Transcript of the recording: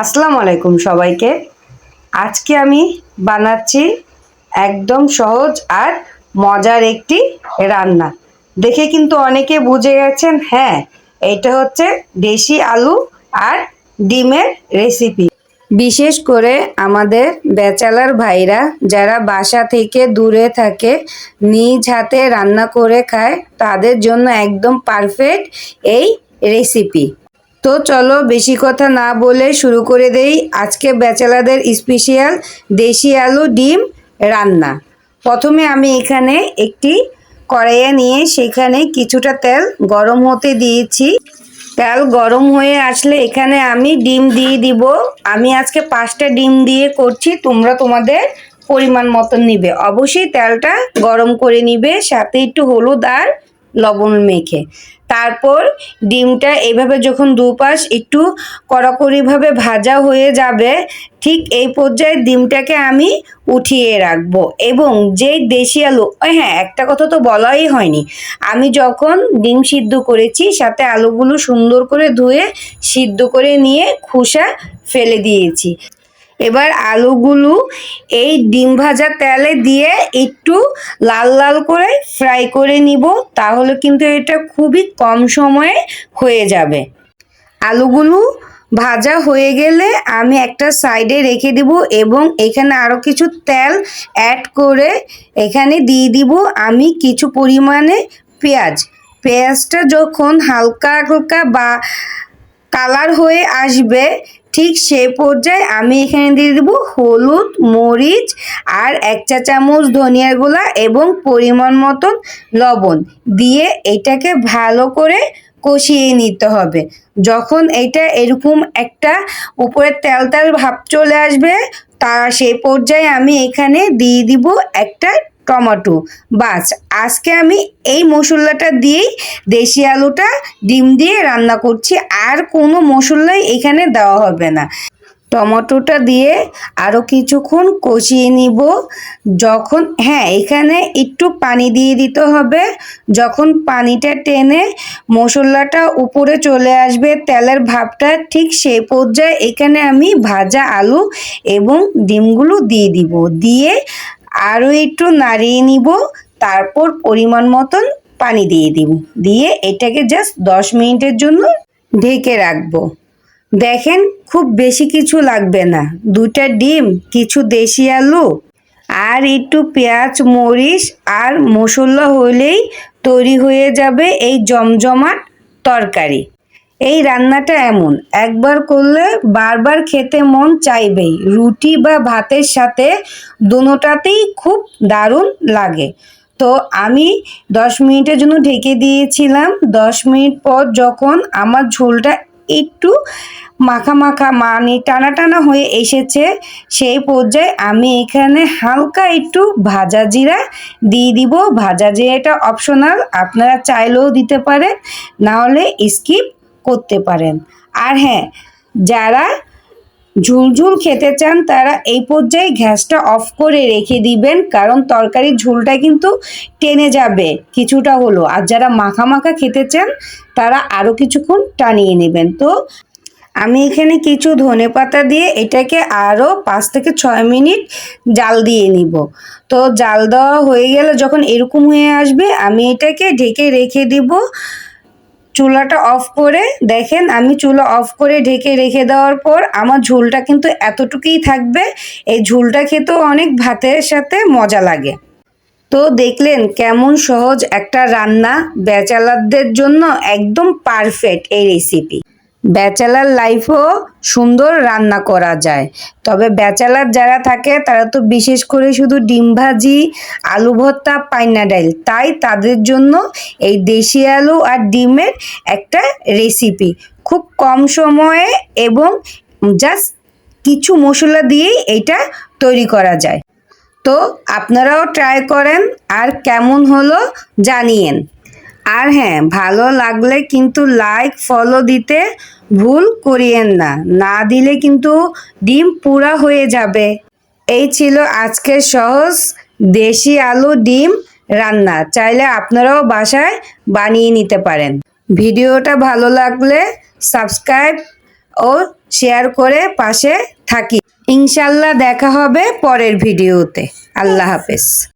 আসসালামু আলাইকুম সবাইকে। আজকে আমি বানাচ্ছি একদম সহজ আর মজার একটি রান্না। দেখে কিন্তু অনেকে বুঝে গেছেন হ্যাঁ এটা হচ্ছে দেশি আলু আর ডিমের রেসিপি বিশেষ করে আমাদের ব্যাচেলার ভাইরা যারা বাসা থেকে দূরে থাকে, নিজ হাতে রান্না করে খায়, তাদের জন্য একদম পারফেক্ট এই রেসিপি তো চলো বেশি কথা না বলে শুরু করে দেই। আজকে ব্যাচেলারদের স্পেশাল দেশি আলু ডিম রান্না। প্রথমে আমি এখানে একটি কড়াইয়া নিয়ে সেখানে কিছুটা তেল গরম হতে দিয়েছি। তেল গরম হয়ে আসলে এখানে আমি ডিম দিয়ে দিব। আমি আজকে পাঁচটা ডিম দিয়ে করছি, তোমরা তোমাদের পরিমাণ মতন নিবে। অবশ্যই তেলটা গরম করে নিবে, সাথে একটু হলুদ আর লবণ মেখে। তারপর ডিমটা এইভাবে যখন দুপাশ একটু কড়াকড়িভাবে ভাজা হয়ে যাবে, ঠিক এই পর্যায়ে ডিমটাকে আমি উঠিয়ে রাখব এবং যেই দেশি আলু হ্যাঁ একটা কথা তো বলাই হয়নি। আমি যখন ডিম সিদ্ধ করেছি, সাথে আলুগুলো সুন্দর করে ধুয়ে, সিদ্ধ করে নিয়ে খোসা ফেলে দিয়েছি। এবার আলুগুলো এই ডিম ভাজা তেলে দিয়ে একটু লাল লাল করে ফ্রাই করে নিব, তাহলে কিন্তু এটা খুবই কম সময়ে হয়ে যাবে। আলুগুলো ভাজা হয়ে গেলে আমি একটা সাইডে রেখে দিব এবং এখানে আরও কিছু তেল অ্যাড করে এখানে দিয়ে দিব। আমি কিছু পরিমাণে পেঁয়াজ। পেঁয়াজটা যখন হালকা হালকা বা কালার হয়ে আসবে ঠিক সেই পর্যায়ে আমি এখানে দিয়ে দেবো হলুদ, মরিচ আর এক চা চামচ ধনিয়ার গুঁড়া এবং পরিমাণ মতন লবণ দিয়ে এটাকে ভালো করে কষিয়ে নিতে হবে। যখন এটা এরকম একটা উপরে তেল তেল ভাব চলে আসবে, তা সেই পর্যায়ে আমি এখানে দিয়ে দিব একটা টমেটো। বাস, আজকে আমি এই মশলাটা দিয়েই দেশি আলুটা ডিম দিয়ে রান্না করছি, আর কোনো মশলাই এখানে দেওয়া হবে না। টমেটোটা দিয়ে আরও কিছুক্ষণ কষিয়ে নিব। যখন হ্যাঁ এখানে একটু পানি দিয়ে দিতে হবে। যখন পানিটা টেনে মশলাটা উপরে চলে আসবে, তেলের ভাবটা ঠিক সেই পর্যায়ে এখানে আমি ভাজা আলু এবং ডিমগুলো দিয়ে দিব। দিয়ে আরও একটু নাড়িয়ে নিব, তারপর পরিমাণ মতন পানি দিয়ে দিব। দিয়ে এটাকে জাস্ট দশ মিনিটের জন্য ঢেকে রাখব। দেখেন, খুব বেশি কিছু লাগবে না। দুটা ডিম, কিছু দেশি আলু আর একটু পেঁয়াজ, মরিচ আর মশলা হলেই তৈরি হয়ে যাবে এই জমজমাট তরকারি। এই রান্নাটা এমন, একবার করলে বারবার খেতে মন চাইবেই। রুটি বা ভাতের সাথে দুটোটাতেই খুব দারুণ লাগে। তো আমি দশ মিনিটের জন্য ঢেকে দিয়েছিলাম। দশ মিনিট পর যখন আমার ঝোলটা একটু মাখা মাখা মানে টানা টানা হয়ে এসেছে, সেই পর্যায়ে আমি এখানে হালকা একটু ভাজা জিরা দিয়ে দিব। ভাজা জিরাটা অপশনাল আপনারা চাইলেও দিতে পারেন না হলে স্কিপ করতে পারেন। আর হ্যাঁ যারা ঝুলঝুল খেতে চান, তারা এই পর্যায়ে গ্যাসটা অফ করে রেখে দিবেন, কারণ তরকারির ঝোলটা কিন্তু টেনে যাবে কিছুটা হলো। আর যারা মাখা মাখা খেতে চান, তারা আরও কিছুক্ষণ টানিয়ে নেবেন। তো আমি এখানে কিছু ধনে পাতা দিয়ে এটাকে আরও পাঁচ থেকে ছয় মিনিট জাল দিয়ে নিব। তো জাল দেওয়া হয়ে গেলে যখন এরকম হয়ে আসবে, আমি এটাকে ঢেকে রেখে দিব। চুলাটা অফ করে দেখেন, আমি চুলা অফ করে ঢেকে রেখে দেওয়ার পর আমার ঝোলটা কিন্তু এতটুকুই থাকবে। এই ঝোলটা খেতেও অনেক ভাতের সাথে মজা লাগে। তো দেখলেন কেমন সহজ একটা রান্না বেচালারদের জন্য একদম পারফেক্ট এই রেসিপি ব্যাচেলার লাইফও সুন্দর রান্না করা যায়। তবে ব্যাচেলার যারা থাকে, তারা তো বিশেষ করে শুধু ডিম ভাজি, আলু ভর্তা, পাইনা ডাইল। তাই তাদের জন্য এই দেশি আলু আর ডিমের একটা রেসিপি খুব কম সময়ে এবং জাস্ট কিছু মশলা দিয়েই এটা তৈরি করা যায়। তো আপনারাও ট্রাই করেন আর কেমন হলো জানিয়েন। আর হ্যাঁ ভালো লাগলে কিন্তু লাইক ফলো দিতে ভুল করিয়েন না। না দিলে কিন্তু ডিম পুরা হয়ে যাবে। এই ছিল আজকের সহজ দেশি আলু ডিম রান্না। চাইলে আপনারাও বাসায় বানিয়ে নিতে পারেন। ভিডিওটা ভালো লাগলে সাবস্ক্রাইব ও শেয়ার করে পাশে থাকি। ইনশাল্লাহ দেখা হবে পরের ভিডিওতে। আল্লাহ হাফেজ।